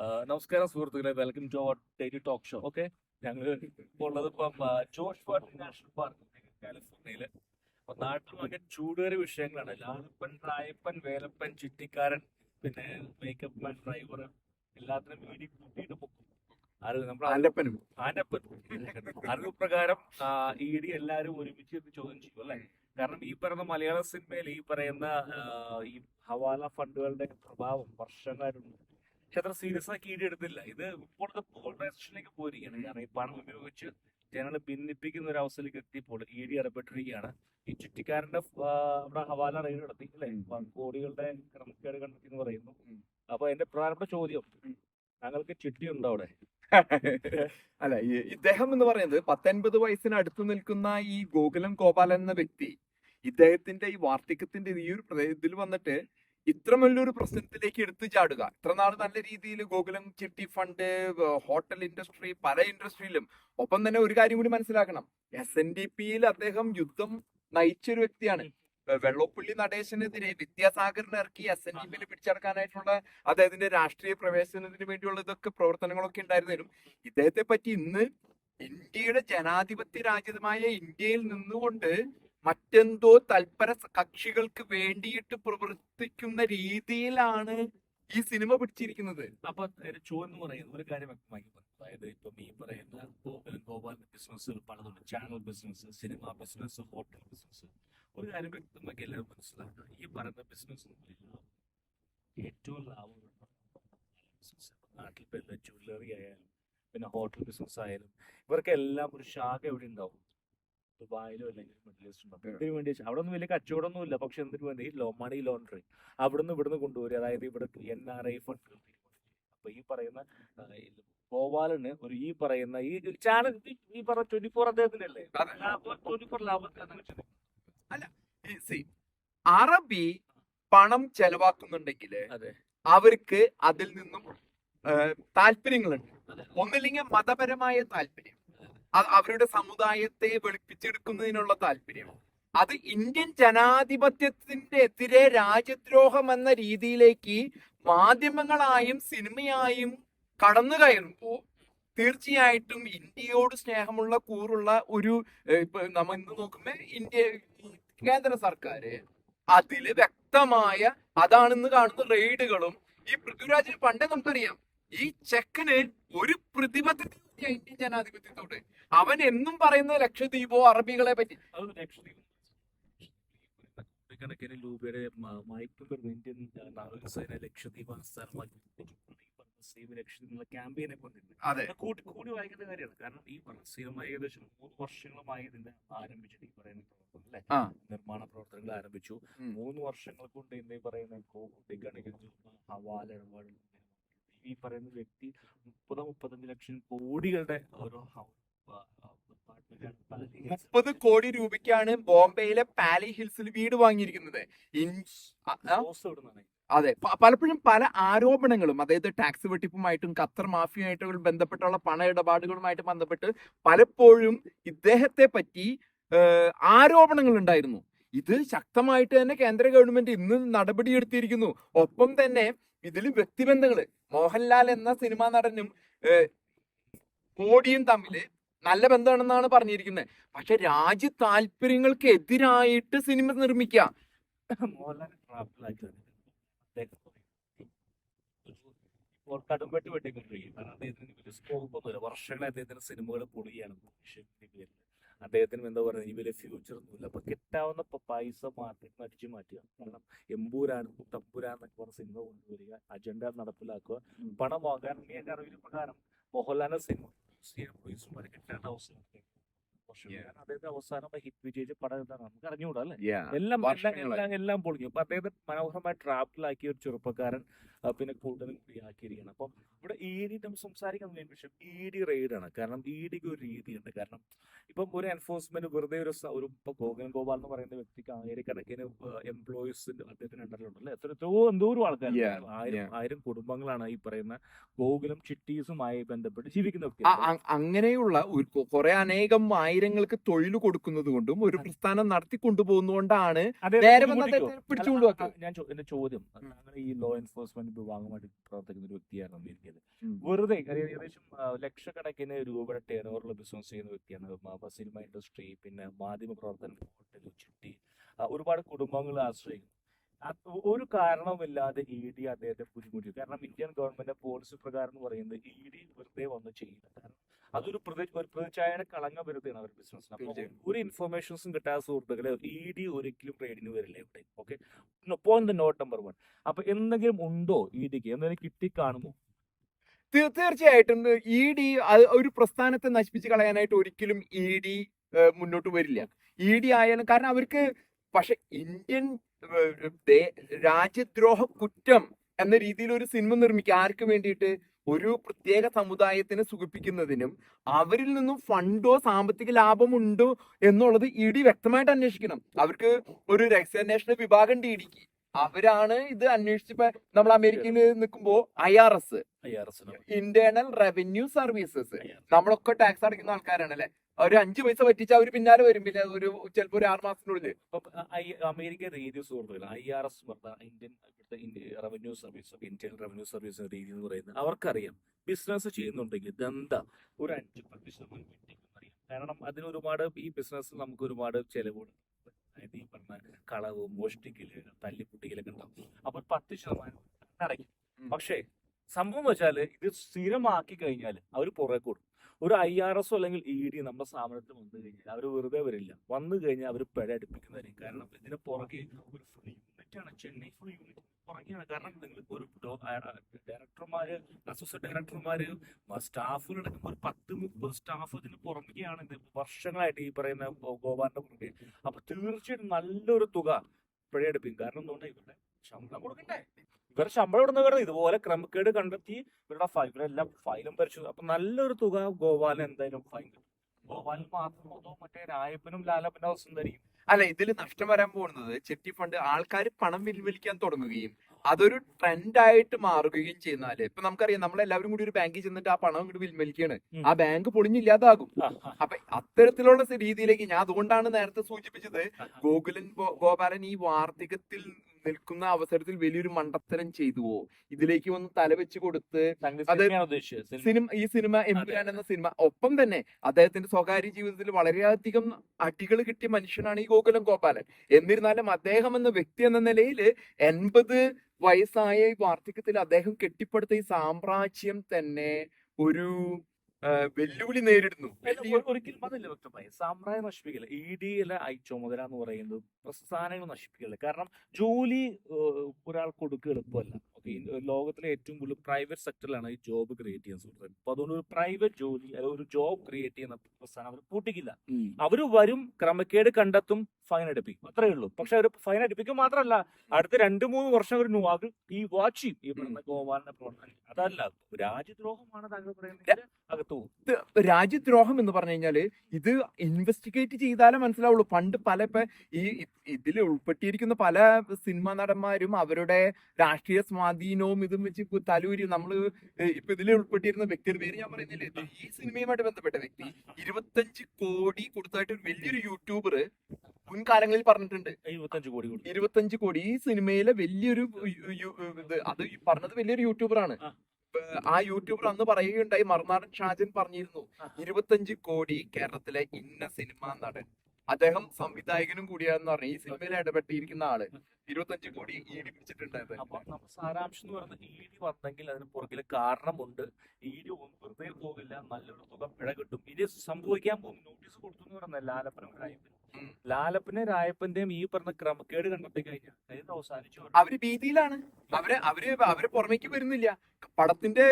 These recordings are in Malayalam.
നമസ്കാരം സുഹൃത്തുക്കളെ. Welcome to our daily talk show okay ഞങ്ങൾ ഇപ്പോൾ ഉള്ളത് ഇപ്പം Josh George water national park കാലിഫോർണിയയിൽ. അപ്പൊ നാട്ടിലൊക്കെ ചൂടേറിയ വിഷയങ്ങളാണ്. ലാലപ്പൻ റായപ്പൻ വേലപ്പൻ ചിട്ടിക്കാരൻ പിന്നെ മേക്കപ്പ് മാൻ ഡ്രൈവർ എല്ലാത്തിനും വീടി കൂട്ടിയിട്ട് പൊക്കും. അറിവ് നമ്മുടെ ആലപ്പനും ആനപ്പൻ. അറിവ് പ്രകാരം ഇ ഡി എല്ലാവരും ഒരുമിച്ച് ചോദ്യം ചെയ്യും അല്ലേ? കാരണം ഈ പറയുന്ന മലയാള സിനിമയിൽ ഈ പറയുന്ന ഈ ഹവാല ഫണ്ടുകളുടെ പ്രഭാവം വർഷങ്ങളായിട്ടുണ്ട് പക്ഷെ അത്ര സീരിയസ് ആക്കി എടുത്തില്ല. ഇത് ഇപ്പോഴത്തെ പോളറൈസേഷനിലേക്ക് പോയിരിക്കുകയാണ്. കാരണം ഈ പണം ഉപയോഗിച്ച് ജനങ്ങളെ ഭിന്നിപ്പിക്കുന്ന ഒരു അവസ്ഥയിലേക്ക് എത്തിയപ്പോൾ ഇ ഡി ഇടപെട്ടിരിക്കുകയാണ് ഈ ചുറ്റിക്കാരന്റെ അവിടെ ഹവാല റെയ്ഡ് നടത്തി അല്ലെ? കോടികളുടെ ക്രമക്കേട് കണ്ടെത്തി എന്ന് പറയുന്നു. അപ്പൊ എന്റെ പ്രധാനപ്പെട്ട ചോദ്യം ഞങ്ങൾക്ക് ചിട്ടി ഉണ്ടോ അവിടെ? അല്ല ഇദ്ദേഹം എന്ന് പറയുന്നത് പത്തൊൻപത് വയസ്സിന് അടുത്ത് നിൽക്കുന്ന ഈ ഗോകുലം ഗോപാലൻ എന്ന വ്യക്തി ഇദ്ദേഹത്തിന്റെ ഈ വാർദ്ധക്യത്തിന്റെ ഈ ഒരു പ്രദേശത്തിൽ വന്നിട്ട് ഇത്ര വലിയൊരു പ്രശ്നത്തിലേക്ക് എടുത്തു ചാടുക. ഇത്ര നാൾ നല്ല രീതിയിൽ ഗോകുലം ചിട്ടി ഫണ്ട് ഹോട്ടൽ ഇൻഡസ്ട്രി പല ഇൻഡസ്ട്രിയിലും ഒപ്പം തന്നെ ഒരു കാര്യം കൂടി മനസ്സിലാക്കണം. എസ് എൻ ഡി പിയിൽ അദ്ദേഹം യുദ്ധം നയിച്ചൊരു വ്യക്തിയാണ്. വെള്ളപ്പുള്ളി നടേശനെതിരെ വിദ്യാസാഗറിനെ ഇറക്കി എസ് എൻ ഡി പിയിൽ പിടിച്ചടക്കാനായിട്ടുള്ള അദ്ദേഹത്തിന്റെ രാഷ്ട്രീയ പ്രവേശനത്തിന് വേണ്ടിയുള്ള ഇതൊക്കെ പ്രവർത്തനങ്ങളൊക്കെ ഉണ്ടായിരുന്നതിനും ഇദ്ദേഹത്തെ പറ്റി ഇന്ന് ഇന്ത്യയുടെ ജനാധിപത്യ രാജ്യമായ ഇന്ത്യയിൽ നിന്നുകൊണ്ട് മറ്റെന്തോ തൽപര കക്ഷികൾക്ക് വേണ്ടിയിട്ട് പ്രവർത്തിക്കുന്ന രീതിയിലാണ് ഈ സിനിമ പിടിച്ചിരിക്കുന്നത്. അപ്പൊ ചോ എന്ന് പറയുന്നത് ഒരു കാര്യം വ്യക്തമാക്കി അതായത് ഇപ്പം ഈ പറയുന്ന ഗോപാൽ ബിസിനസ് പലതുണ്ട് channel business cinema business hotel business ഒരു കാര്യം വ്യക്തമാക്കി എല്ലാവരും മനസ്സിലാക്കുക ഈ പറയുന്ന ബിസിനസ് ഏറ്റവും ബിസിനസ് നാട്ടിൽ ഇപ്പൊ ജ്വല്ലറി ആയാലും പിന്നെ ഹോട്ടൽ ബിസിനസ് ആയാലും ഇവർക്കെല്ലാം ഒരു ശാഖ എവിടെ ഉണ്ടാവും? ദുബായിലോ അല്ലെങ്കിൽ മിഡിൽ ഈസ്റ്റ് ഉണ്ടാവും ഇതിനു വേണ്ടി അവിടെ ഒന്നും വലിയ കച്ചവടമൊന്നും ഇല്ല പക്ഷെ എന്തിനു വേണ്ടി? Low money laundering. അവിടുന്ന് ഇവിടുന്ന് കൊണ്ടുവരിക. അതായത് ഇവിടെ എൻ ആർ ഐ ഫണ്ട് അപ്പൊ ഈ പറയുന്ന ഗോപാലന് ഒരു ഈ പറയുന്ന ഈ ചാനൽ ഈ പറഞ്ഞ ട്വന്റി ഫോർ അദ്ദേഹത്തിന്റെ അല്ലേ. ട്വന്റി ഫോർ അറബി പണം ചെലവാക്കുന്നുണ്ടെങ്കിൽ അവർക്ക് അതിൽ നിന്നും താല്പര്യങ്ങളുണ്ട്. ഒന്നില്ലെങ്കിൽ മതപരമായ താല്പര്യം. അവരുടെ സമുദായത്തെ വെളുപ്പിച്ചെടുക്കുന്നതിനുള്ള താല്പര്യം അത് ഇന്ത്യൻ ജനാധിപത്യത്തിന്റെ എതിരെ രാജ്യദ്രോഹം എന്ന രീതിയിലേക്ക് മാധ്യമങ്ങളായും സിനിമയായും കടന്നു കയറുമ്പോൾ തീർച്ചയായിട്ടും ഇന്ത്യയോട് സ്നേഹമുള്ള കൂറുള്ള ഒരു ഇപ്പൊ നമ്മൾ ഇന്ന് നോക്കുമ്പോ ഇന്ത്യ കേന്ദ്ര സർക്കാര് അതിൽ വ്യക്തമായ അതാണെന്ന് കാണുന്ന റെയ്ഡുകളും ഈ പൃഥ്വിരാജിന് പണ്ടേ നമുക്കറിയാം. ഈ ചെക്കന് ഒരു പ്രതിബദ്ധത ഇന്ത്യൻ ജനാധിപത്യത്തോട്. അവൻ എന്നും പറയുന്നത് ലക്ഷദ്വീപോ അറബികളെ പറ്റി. അത് ലക്ഷദ്വീപ്. കണക്കിന് രൂപയുടെ ഇന്ത്യൻ നാവികസേന ലക്ഷദ്വീപ് ആസ്ഥാനമാക്കി സേവ് ക്യാമ്പയിനെ കൂട്ടി കൂടി വായിക്കേണ്ട കാര്യമാണ്. കാരണം ഈ ഏകദേശം മൂന്ന് വർഷങ്ങളുമായി ഇതിന്റെ ആരംഭിച്ചിട്ട് ഈ പറയുന്ന പ്രവർത്തനം അല്ലെ? ആ. നിർമ്മാണ പ്രവർത്തനങ്ങൾ ആരംഭിച്ചു. മൂന്ന് വർഷങ്ങൾ കൊണ്ട് ഇന്ന് ഈ പറയുന്ന കോടിക്കണക്കിന് ഹവാല ഇടപാടുകൾ ഈ പറയുന്ന വ്യക്തി മുപ്പത് മുപ്പത്തഞ്ച് ലക്ഷം കോടികളുടെ ഓരോ മുപ്പത് കോടി രൂപയ്ക്കാണ് ബോംബെയിലെ പാലി ഹിൽസിൽ വീട് വാങ്ങിയിരിക്കുന്നത്? അതെ. പലപ്പോഴും പല ആരോപണങ്ങളും അതായത് ടാക്സ് വെട്ടിപ്പുമായിട്ടും ഖത്തർ മാഫിയുമായിട്ടും ബന്ധപ്പെട്ടുള്ള പണ ഇടപാടുകളുമായിട്ട് ബന്ധപ്പെട്ട് പലപ്പോഴും ഇദ്ദേഹത്തെ പറ്റി ആരോപണങ്ങൾ ഉണ്ടായിരുന്നു. ഇത് ശക്തമായിട്ട് തന്നെ കേന്ദ്ര ഗവൺമെന്റ് ഇന്ന് നടപടിയെടുത്തിരിക്കുന്നു. ഒപ്പം തന്നെ ഇതിൽ വ്യക്തിബന്ധങ്ങൾ മോഹൻലാൽ എന്ന സിനിമാ നടനും മോഡിയും തമ്മിൽ നല്ല ബന്ധമാണെന്നാണ് പറഞ്ഞിരിക്കുന്നത് പക്ഷെ രാജ്യ താല്പര്യങ്ങൾക്ക് എതിരായിട്ട് സിനിമ നിർമ്മിക്കുക ഇപ്പോൾ കടുംപെട്ട് വെട്ടിക്കൊണ്ടിരിക്കും കാരണം അദ്ദേഹത്തിന് സ്കോപ്പ് വർഷങ്ങളെ അദ്ദേഹത്തിന്റെ സിനിമകൾ പൊളിയാണ്. അദ്ദേഹത്തിന് എന്താ പറയുക ഈ വലിയ ഫ്യൂച്ചർ ഒന്നുമില്ല. അപ്പൊ കിട്ടാവുന്ന പൈസ മാർക്കറ്റിന് അടിച്ചു മാറ്റുക. കാരണം എമ്പൂരാൻ തമ്പുരാൻ എന്നൊക്കെ പറഞ്ഞ സിനിമ കൊണ്ടുവരിക അജണ്ട നടപ്പിലാക്കുക പണം വാങ്ങാൻ എന്റെ അറിവിന് പ്രകാരം മോഹൻലാലിന്റെ സിനിമ. പ്രൊഡ്യൂസർമാരെ കിട്ടേണ്ട അവസരം അദ്ദേഹത്തെ അവസാനം ഹിറ്റ് വിജയിച്ച പടം എന്താണ് നമുക്ക് അറിഞ്ഞുകൂടാ അല്ലേ? എല്ലാം എല്ലാം. എല്ലാം പൊളിഞ്ഞു. അപ്പൊ അദ്ദേഹത്തെ മനോഹരമായി ട്രാപ്പിലാക്കിയ ഒരു ചെറുപ്പക്കാരൻ പിന്നെ കൂടുതൽ ആക്കിയിരിക്കണം അപ്പം ഇവിടെ ഇ ഡി നമ്മൾ സംസാരിക്കുന്ന മെയിൻ വിഷയം ഇ ഡി ആണ്. കാരണം ഇ ഡിക്ക് ഒരു രീതിയുണ്ട്. കാരണം ഇപ്പം ഒരു എൻഫോഴ്സ്മെന്റ് വെറുതെ ഒരു ഒരു ഇപ്പൊ ഗോകുലൻ ഗോപാൽ എന്ന് പറയുന്ന വ്യക്തിക്ക് ആയിരക്കണക്കിന് എംപ്ലോയീസിന്റെ അദ്ദേഹത്തിന് ഉണ്ടല്ലോ. എത്ര എത്രയോ എന്തോരം ആൾക്കാർ ആയിരം. ആയിരം കുടുംബങ്ങളാണ് ഈ പറയുന്ന ഗോകുലം ചിട്ടീസുമായി ബന്ധപ്പെട്ട് ജീവിക്കുന്ന അങ്ങനെയുള്ള കുറെ അനേകം ആയിരങ്ങൾക്ക് തൊഴിൽ കൊടുക്കുന്നത് കൊണ്ടും ഒരു പ്രസ്ഥാനം നടത്തി കൊണ്ടുപോകുന്നതുകൊണ്ടാണ് ഞാൻ എന്റെ ചോദ്യം. ഈ ലോ എൻഫോഴ്സ്മെന്റ് വിഭാഗമായിട്ട് പ്രവർത്തിക്കുന്ന ഒരു വ്യക്തിയാണ് അമേരിക്കയിൽ. വെറുതെ ഏകദേശം ലക്ഷക്കണക്കിന് രൂപയുടെ ടേൺ ഓവറുള്ള ബിസിനസ് ചെയ്യുന്ന വ്യക്തിയാണ്. സിനിമ ഇൻഡസ്ട്രി പിന്നെ മാധ്യമ പ്രവർത്തനം ഹോട്ടൽ ചുറ്റി ഒരുപാട് കുടുംബങ്ങൾ ആശ്രയിക്കുന്നു. ഒരു കാരണവുമില്ലാതെ ഇ ഡി അദ്ദേഹത്തെ ബുദ്ധിമുട്ടി കാരണം ഇന്ത്യൻ ഗവൺമെന്റ് പോളിസി പ്രകാരം എന്ന് പറയുന്നത് ഇ ഡി വെറുതെ വന്ന് ചെയ്യില്ല. കാരണം അതൊരു പ്രതി ഒരു കളങ്കം വരുത്തുകയാണ് അവർ ബിസിനസ്സിന് അപ്പോൾ ഒരു ഇൻഫർമേഷൻസും കിട്ടാത്ത സുഹൃത്തുക്കളെ ഇ ഡി ഒരിക്കലും ട്രേഡിന് വരില്ല ഇവിടെ. Okay point note number one അപ്പൊ എന്തെങ്കിലും ഉണ്ടോ ഇ ഡിക്ക് എന്തെങ്കിലും കിട്ടിക്കാണുമോ? കാണുമോ തീർച്ചയായിട്ടും ഇ ഡി ഒരു പ്രസ്ഥാനത്തെ നശിപ്പിച്ച് കളയാനായിട്ട് ഒരിക്കലും ഇ ഡി മുന്നോട്ട് വരില്ല. ഇ ഡി ആയാലും കാരണം അവർക്ക് പക്ഷെ ഇന്ത്യൻ രാജ്യദ്രോഹ കുറ്റം എന്ന രീതിയിൽ ഒരു സിനിമ നിർമ്മിക്കുക ആർക്ക് വേണ്ടിയിട്ട് ഒരു പ്രത്യേക സമുദായത്തിനെ സുഖിപ്പിക്കുന്നതിനും അവരിൽ നിന്നും ഫണ്ടോ സാമ്പത്തിക ലാഭം ഉണ്ടോ എന്നുള്ളത് ഇ ഡി വ്യക്തമായിട്ട് അന്വേഷിക്കണം. അവർക്ക് ഒരു രഹസ്യാന്വേഷണ വിഭാഗം ഉണ്ട് ഇടിക്ക് അവരാണ് ഇത് അന്വേഷിച്ചപ്പോ നമ്മൾ അമേരിക്കയിൽ നിൽക്കുമ്പോ I R S internal revenue services നമ്മളൊക്കെ ടാക്സ് അടയ്ക്കുന്ന ആൾക്കാരാണ് അല്ലെ? ഒരു അഞ്ചു പൈസ പറ്റിച്ച് അവർ പിന്നാലെ വരും പിന്നെ ഒരു ചിലപ്പോ ഒരു ആറ് മാസത്തിനുള്ളിൽ അമേരിക്കൻ റേഡിയോ സുഹൃത്തുക്കൾ ഐ ആർ എസ് ഇന്ത്യൻ ഇവിടുത്തെ revenue service Indian revenue service രീതി എന്ന് പറയുന്നത് അവർക്കറിയാം. ബിസിനസ് ചെയ്യുന്നുണ്ടെങ്കിൽ ഇതെന്താ? ഒരു അഞ്ച് പത്ത് ശതമാനം അറിയാം കാരണം അതിന് ഒരുപാട് ഈ ബിസിനസ് നമുക്ക് ഒരുപാട് ചെലവുണ്ട് അതായത് ഈ പറഞ്ഞ കളവ് മോഷ്ടിക്കൽ തല്ലിപ്പൊട്ടിക്കലൊക്കെ ഉണ്ടാവും. അപ്പൊ പത്ത് ശതമാനം അടയ്ക്കും. പക്ഷേ സംഭവം വെച്ചാൽ ഇത് സ്ഥിരമാക്കി കഴിഞ്ഞാൽ അവർ പുറകെ കൂടും. ഒരു ഐ ആർ എസ് അല്ലെങ്കിൽ ഇ ഡി നമ്മുടെ സ്ഥാപനത്തിൽ വന്നു കഴിഞ്ഞാൽ അവർ വെറുതെ വരില്ല. വന്നു കഴിഞ്ഞാൽ അവർ പിഴ അടുപ്പിക്കുന്നതായിരിക്കും കാരണം ഇതിന് പുറകെ ഒരു ഫുൾ യൂണിറ്റ് ആണ്. ചെന്നൈ ഫുൾ യൂണിറ്റ് പുറകെയാണ്. കാരണം നിങ്ങൾ ഒരു ഡയറക്ടർമാര് അസോസിയേറ്റ് ഡയറക്ടർമാര് സ്റ്റാഫുകളടക്കം ഒരു പത്ത് മുപ്പത് സ്റ്റാഫ് ഇതിന് പുറമേയാണ് ഇത് വർഷങ്ങളായിട്ട് ഈ പറയുന്ന ഗോപാലിന്റെ പുറകെ. അപ്പൊ തീർച്ചയായിട്ടും നല്ലൊരു തുക പിഴയെടുപ്പിക്കും കാരണം എന്തുകൊണ്ടാണ് ഇവരുടെ ശമ്പളം കൊടുക്കണ്ടേ? ഇവരുടെ ശമ്പളം ഇടുന്ന കാരണം ഇതുപോലെ ക്രമക്കേട് കണ്ടെത്തി ഇവരുടെ ഫയൽ ഇവരെല്ലാം ഫയലും പരിശോധിച്ചു അപ്പൊ നല്ലൊരു തുക ഗോപാലൻ എന്തായാലും ഫൈൻ കിട്ടും. ഗോപാലൻ മാത്രം മറ്റേ രായപ്പനും ലാലപ്പന്റെ അവസ്ഥ എന്തായിരിക്കും? അല്ല ഇതിൽ നഷ്ടം വരാൻ പോകുന്നത് ചെട്ടി ഫണ്ട് ആൾക്കാർ പണം വിൽവലിക്കാൻ തുടങ്ങുകയും അതൊരു ട്രെൻഡായിട്ട് മാറുകയും ചെയ്യുന്നാൽ ഇപ്പൊ നമുക്കറിയാം നമ്മളെല്ലാവരും കൂടി ഒരു ബാങ്കിൽ ചെന്നിട്ട് ആ പണം ഇങ്ങോട്ട് പിൻവലിക്കാണ് ആ ബാങ്ക് പൊളിഞ്ഞില്ലാതാകും. അപ്പൊ അത്തരത്തിലുള്ള രീതിയിലേക്ക് ഞാൻ അതുകൊണ്ടാണ് നേരത്തെ സൂചിപ്പിച്ചത്. ഗോകുലൻ ഗോപാലൻ ഈ വാർദ്ധക്യത്തിൽ നിൽക്കുന്ന അവസരത്തിൽ വലിയൊരു മണ്ടത്തരം ചെയ്തുവോ ഇതിലേക്ക് വന്ന് തലവെച്ച് കൊടുത്ത് സിനിമ- ഈ സിനിമ എമ്പുരാൻ എന്ന സിനിമ. ഒപ്പം തന്നെ അദ്ദേഹത്തിന്റെ സ്വകാര്യ ജീവിതത്തിൽ വളരെയധികം അടികൾ കിട്ടിയ മനുഷ്യനാണ് ഈ ഗോകുലം ഗോപാലൻ. എന്നിരുന്നാലും അദ്ദേഹം എന്ന വ്യക്തി എന്ന നിലയിൽ എൺപത് വയസ്സായ ഈ വാർദ്ധക്യത്തിൽ അദ്ദേഹം കെട്ടിപ്പടുത്ത ഈ സാമ്രാജ്യം തന്നെ ഒരു വെല്ലുവിളി നേരിടുന്നു. ഒരിക്കലും അതല്ല വ്യക്തമായി. സാമ്രാജ്യം നശിപ്പിക്കില്ല ഇ ഡിയിലെ ഐ ചുമതല എന്ന് പറയുന്നത്. പ്രസ്ഥാനങ്ങൾ നശിപ്പിക്കില്ല കാരണം ജോലി ഒരാൾക്ക് ഒരാൾ കൊടുക്കുക എളുപ്പമല്ല. ഓക്കെ ലോകത്തിലെ ഏറ്റവും കൂടുതൽ പ്രൈവറ്റ് സെക്ടറിലാണ് ഈ ജോബ് ക്രിയേറ്റ് ചെയ്യാൻ സുഹൃത്തുക്കൾ അപ്പൊ അതുകൊണ്ട് ഒരു പ്രൈവറ്റ് ജോലി അല്ലെങ്കിൽ ഒരു ജോബ് ക്രിയേറ്റ് ചെയ്യുന്ന പ്രസ്ഥാനം അവർ പൂട്ടിക്കില്ല. അവർ വരും ക്രമക്കേട് കണ്ടെത്തും ഫൈൻ അടിപ്പിക്കും. അത്രേ ഉള്ളൂ. പക്ഷെ അവർ ഫൈൻ അടിപ്പിക്കും മാത്രമല്ല അടുത്ത രണ്ട് മൂന്ന് വർഷം അവർ അവർ ഈ വാച്ച് ചെയ്യും. ഈ പറഞ്ഞ ഗോപാലിന്റെ പ്രവർത്തനം. അതല്ല രാജ്യദ്രോഹമാണ് താങ്കൾ പറയുന്നത് അകത്ത് രാജ്യദ്രോഹം എന്ന് പറഞ്ഞു കഴിഞ്ഞാൽ ഇത് ഇൻവെസ്റ്റിഗേറ്റ് ചെയ്താലേ മനസ്സിലാവുള്ളൂ. പണ്ട് പല ഇപ്പൊ ഈ ഇതിൽ ഉൾപ്പെട്ടിരിക്കുന്ന പല സിനിമാ നടന്മാരും അവരുടെ രാഷ്ട്രീയ സ്വാധീനവും ഇതും വെച്ച് ഇപ്പൊ തലൂരി നമ്മൾ ഇപ്പൊ ഇതിൽ ഉൾപ്പെട്ടിരുന്ന വ്യക്തിയുടെ പേര് ഞാൻ പറയുന്നില്ലേ ഈ സിനിമയുമായിട്ട് ബന്ധപ്പെട്ട വ്യക്തി ഇരുപത്തഞ്ച് കോടി കൊടുത്തായിട്ട് ഒരു വലിയൊരു യൂട്യൂബർ മുൻകാലങ്ങളിൽ പറഞ്ഞിട്ടുണ്ട്. എഴുപത്തഞ്ച് കോടി ഇരുപത്തഞ്ച് കോടി ഈ സിനിമയിലെ വലിയൊരു അത് പറഞ്ഞത് വലിയൊരു യൂട്യൂബറാണ് ആ. ആ യൂട്യൂബർ അന്ന് പറയുകയുണ്ടായി മറുനാടൻ ഷാജൻ പറഞ്ഞിരുന്നു. ഇരുപത്തഞ്ച് കോടി കേരളത്തിലെ ഇന്ന സിനിമ നടൻ. അദ്ദേഹം സംവിധായകനും കൂടിയാന്ന് പറഞ്ഞു ഈ സിനിമയിൽ ഇടപെട്ടിരിക്കുന്ന ആൾ. ഇരുപത്തഞ്ച് കോടി ഈടി പിടിച്ചിട്ടുണ്ടായത് അപ്പൊ നമ്മൾ സാരാംശം എന്ന് പറയുന്നത് ഇ ഡി വന്നെങ്കിൽ അതിന് പുറകിൽ കാരണമുണ്ട്. ഇ ഡി വെറുതെ പോകില്ല. നല്ലൊരു തുക പിഴ കിട്ടും. ഇനി സംഭവിക്കാൻ പോകും നോട്ടീസ് കൊടുത്തു എന്ന് പറഞ്ഞ ലാലപ്പനും രായപ്പനും ഉം. ലാലപ്പനെ രായപ്പന്റെയും ഈ പറഞ്ഞ ക്രമക്കേട് കണ്ടെത്തി കഴിഞ്ഞാൽ അവസാനിച്ചു അവർ ഭീതിയിലാണ്. അവർ അവർ അവർ പുറമേക്ക് വരുന്നില്ല. പടത്തിന്റെ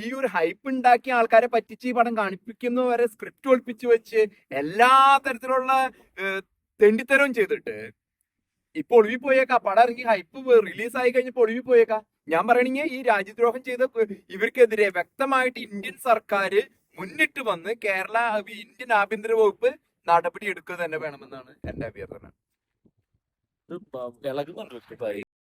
ഈ ഒരു ഹൈപ്പ് ഉണ്ടാക്കിയ ആൾക്കാരെ പറ്റിച്ച് ഈ പടം കാണിപ്പിക്കുന്നവരെ സ്ക്രിപ്റ്റ് ഒളിപ്പിച്ചു വെച്ച് എല്ലാ തരത്തിലുള്ള തെണ്ടിത്തരവും ചെയ്തിട്ട് ഇപ്പൊ ഒളിവി പോയേക്കാ. പടം ഇറങ്ങി ഹൈപ്പ് റിലീസ് ആയി കഴിഞ്ഞപ്പോ ഒളിവി പോയേക്കാ. ഞാൻ പറയണെങ്കിൽ ഈ രാജ്യദ്രോഹം ചെയ്ത ഇവർക്കെതിരെ വ്യക്തമായിട്ട് ഇന്ത്യൻ സർക്കാർ മുന്നിട്ട് വന്ന് കേരള ഇന്ത്യൻ ആഭ്യന്തര വകുപ്പ് നടപടി എടുക്കുക തന്നെ വേണമെന്നാണ് എന്റെ അഭ്യർത്ഥന